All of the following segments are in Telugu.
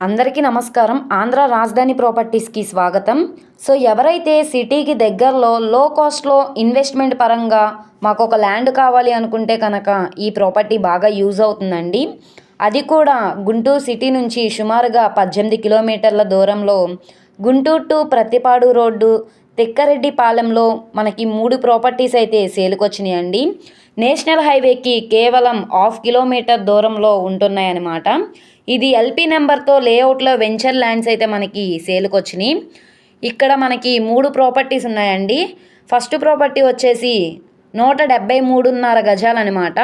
అందరికీ నమస్కారం. ఆంధ్ర రాజధాని ప్రాపర్టీస్కి స్వాగతం. సో ఎవరైతే సిటీకి దగ్గరలో లో కాస్ట్లో ఇన్వెస్ట్మెంట్ పరంగా మాకు ఒక ల్యాండ్ కావాలి అనుకుంటే కనుక ఈ ప్రాపర్టీ బాగా యూజ్ అవుతుందండి. అది కూడా గుంటూరు సిటీ నుంచి సుమారుగా పద్దెనిమిది కిలోమీటర్ల దూరంలో గుంటూరు టు ప్రతిపాడు రోడ్డు తిక్కరెడ్డిపాలెంలో మనకి మూడు ప్రాపర్టీస్ అయితే సేలుకొచ్చినాయండి. నేషనల్ హైవేకి కేవలం హాఫ్ కిలోమీటర్ దూరంలో ఉంటున్నాయన్నమాట. ఇది ఎల్పి నెంబర్తో లేఅవుట్లో వెంచర్ ల్యాండ్స్ అయితే మనకి సేల్కి వచ్చినాయి ఇక్కడ మనకి మూడు ప్రాపర్టీస్ ఉన్నాయండి. ఫస్ట్ ప్రాపర్టీ వచ్చేసి నూట డెబ్బై మూడున్నర గజాలన్నమాట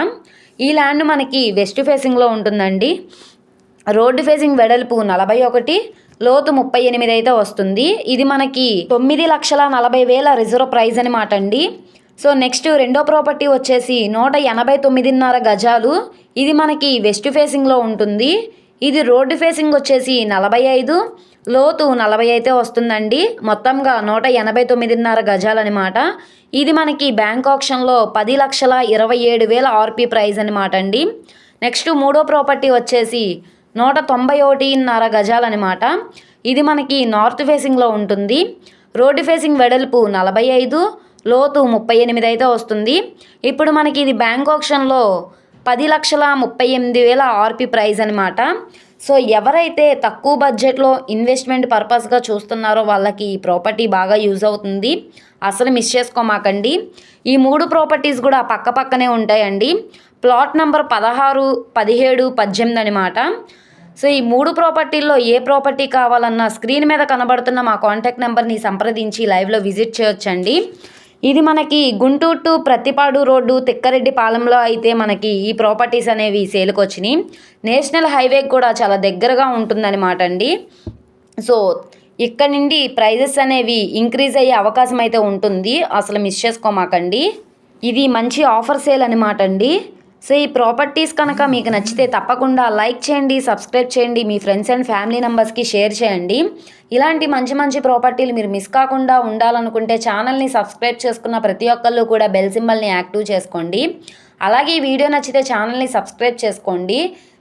ఈ ల్యాండ్ మనకి వెస్ట్ ఫేసింగ్లో ఉంటుందండి. రోడ్డు ఫేసింగ్ వెడల్పు నలభై ఒకటి లోతు ముప్పై ఎనిమిది అయితే వస్తుంది. ఇది మనకి తొమ్మిది లక్షల నలభై వేల రిజర్వ్ ప్రైజ్ అనమాట అండి. సో నెక్స్ట్ రెండో ప్రాపర్టీ వచ్చేసి నూట ఎనభై తొమ్మిదిన్నర గజాలు. ఇది మనకి వెస్ట్ ఫేసింగ్లో ఉంటుంది. ఇది రోడ్డు ఫేసింగ్ వచ్చేసి నలభై ఐదు లోతు నలభై అయితే వస్తుందండి. మొత్తంగా నూట ఎనభై తొమ్మిదిన్నర గజాలన్నమాట. ఇది మనకి బ్యాంక్ ఆప్షన్లో పది లక్షల ఇరవై ఏడు వేల ఆర్పీ ప్రైజ్ అనమాట అండి. నెక్స్ట్ మూడో ప్రాపర్టీ వచ్చేసి నూట తొంభై ఒకటిన్నర గజాలన్నమాట. ఇది మనకి నార్త్ ఫేసింగ్లో ఉంటుంది. రోడ్డు ఫేసింగ్ వెడల్పు నలభై ఐదు లోతు ముప్పై ఎనిమిది అయితే వస్తుంది. ఇప్పుడు మనకి ఇది బ్యాంక్ ఆప్షన్లో పది లక్షల ముప్పై ఎనిమిది వేల ఆర్పి ప్రైజ్ అనమాట సో ఎవరైతే తక్కువ బడ్జెట్లో ఇన్వెస్ట్మెంట్ పర్పస్గా చూస్తున్నారో వాళ్ళకి ఈ ప్రాపర్టీ బాగా యూజ్ అవుతుంది. అసలు మిస్ చేసుకోమాకండి. ఈ మూడు ప్రాపర్టీస్ కూడా పక్క పక్కనే ఉంటాయండి. ప్లాట్ నెంబర్ పదహారు పదిహేడు పద్దెనిమిది అనమాట సో ఈ మూడు ప్రాపర్టీల్లో ఏ ప్రాపర్టీ కావాలన్నా స్క్రీన్ మీద కనబడుతున్న మా కాంటాక్ట్ నెంబర్ని సంప్రదించి లైవ్లో విజిట్ చేయొచ్చండి. ఇది మనకి గుంటూరు టు ప్రతిపాడు రోడ్డు తిక్కరెడ్డి పాలెంలో అయితే మనకి ఈ ప్రాపర్టీస్ అనేవి సేల్కి వచ్చినాయి. నేషనల్ హైవే కూడా చాలా దగ్గరగా ఉంటుందన్నమాట అండి. సో ఇక్కడ నుండి ప్రైజెస్ అనేవి ఇంక్రీజ్ అయ్యే అవకాశం అయితే ఉంటుంది. అసలు మిస్ చేసుకోమాకండి. ఇది మంచి ఆఫర్ సేల్ అనమాట అండి. సో ఈ ప్రాపర్టీస్ కనుక మీకు నచ్చితే తప్పకుండా లైక్ చేయండి సబ్స్క్రైబ్ చేయండి మీ ఫ్రెండ్స్ అండ్ ఫ్యామిలీ మెంబర్స్కి షేర్ చేయండి. ఇలాంటి మంచి మంచి ప్రాపర్టీలు మీరు మిస్ కాకుండా ఉండాలనుకుంటే ఛానల్ని సబ్స్క్రైబ్ చేసుకున్న ప్రతి ఒక్కళ్ళు కూడా బెల్ సింబల్ని యాక్టివ్ చేసుకోండి. అలాగే ఈ వీడియో నచ్చితే ఛానల్ని సబ్స్క్రైబ్ చేసుకోండి.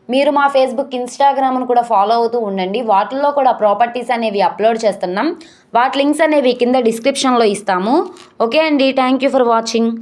మీరు మా ఫేస్బుక్ ఇన్స్టాగ్రామ్ను కూడా ఫాలో అవుతూ ఉండండి. వాటిల్లో కూడా ప్రాపర్టీస్ అనేవి అప్లోడ్ చేస్తున్నాం. వాటి లింక్స్ అనేవి కింద డిస్క్రిప్షన్లో ఇస్తాము. ఓకే అండి. Thank you for watching.